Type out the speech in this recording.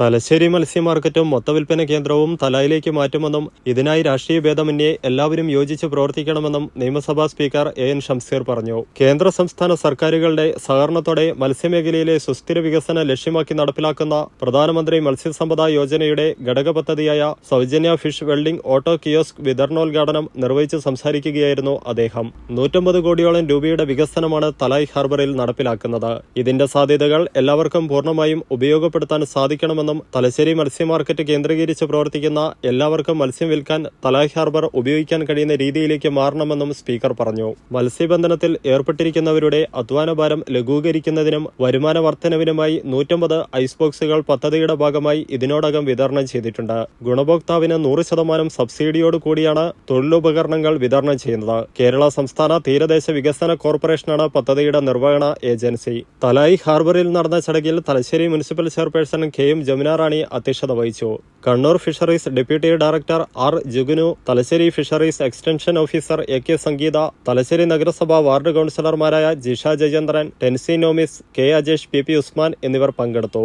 തലശ്ശേരി മത്സ്യ മാർക്കറ്റും മൊത്തവിൽപ്പന കേന്ദ്രവും തലായിലേക്ക് മാറ്റുമെന്നും ഇതിനായി രാഷ്ട്രീയ ഭേദമന്യേ എല്ലാവരും യോജിച്ച് പ്രവർത്തിക്കണമെന്നും നിയമസഭാ സ്പീക്കർ എ എൻ ഷംസീർ പറഞ്ഞു. കേന്ദ്ര സംസ്ഥാന സർക്കാരുകളുടെ സഹകരണത്തോടെ മത്സ്യമേഖലയിലെ സുസ്ഥിര വികസനം ലക്ഷ്യമാക്കി നടപ്പിലാക്കുന്ന പ്രധാനമന്ത്രി മത്സ്യസമ്പദ യോജനയുടെ ഘടക പദ്ധതിയായ സൗജന്യ ഫിഷ് വെൽഡിംഗ് ഓട്ടോ കിയോസ്ക് വിതരണോദ്ഘാടനം നിർവഹിച്ച് സംസാരിക്കുകയായിരുന്നു അദ്ദേഹം. നൂറ്റമ്പത് കോടിയോളം രൂപയുടെ വികസനമാണ് തലായ് ഹാർബറിൽ നടപ്പിലാക്കുന്നത്. ഇതിന്റെ സാധ്യതകൾ എല്ലാവർക്കും പൂർണമായും ഉപയോഗപ്പെടുത്താൻ സാധിക്കണമെന്നും തലശ്ശേരി മത്സ്യ മാർക്കറ്റ് കേന്ദ്രീകരിച്ച് പ്രവർത്തിക്കുന്ന എല്ലാവർക്കും മത്സ്യം വിൽക്കാൻ തലായ് ഹാർബർ ഉപയോഗിക്കാൻ കഴിയുന്ന രീതിയിലേക്ക് മാറണമെന്നും സ്പീക്കർ പറഞ്ഞു. മത്സ്യബന്ധനത്തിൽ ഏർപ്പെട്ടിരിക്കുന്നവരുടെ അധ്വാനഭാരം ലഘൂകരിക്കുന്നതിനും വരുമാന വർധനവിനുമായി നൂറ്റമ്പത് ഐസ് ബോക്സുകൾ പദ്ധതിയുടെ ഭാഗമായി ഇതിനോടകം വിതരണം ചെയ്തിട്ടുണ്ട്. ഗുണഭോക്താവിന് നൂറ് ശതമാനം സബ്സിഡിയോട് കൂടിയാണ് തൊഴിലുപകരണങ്ങൾ വിതരണം ചെയ്യുന്നത്. കേരള സംസ്ഥാന തീരദേശ വികസന കോർപ്പറേഷനാണ് പദ്ധതിയുടെ നിർവഹണ ഏജൻസി. തലായി ഹാർബറിൽ നടന്ന ചടങ്ങിൽ Thalassery municipal chairperson K M Jamuna അധ്യക്ഷത വഹിച്ചു. Kannur fisheries deputy director R Jugunu Thalassery fisheries extension officer A K Sangeetha Thalassery നഗരസഭാ വാർഡ് കൗൺസിലർമാരായ Jisha Jayachandran Tency Nomis K Ajesh P P Usman എന്നിവർ പങ്കെടുത്തു.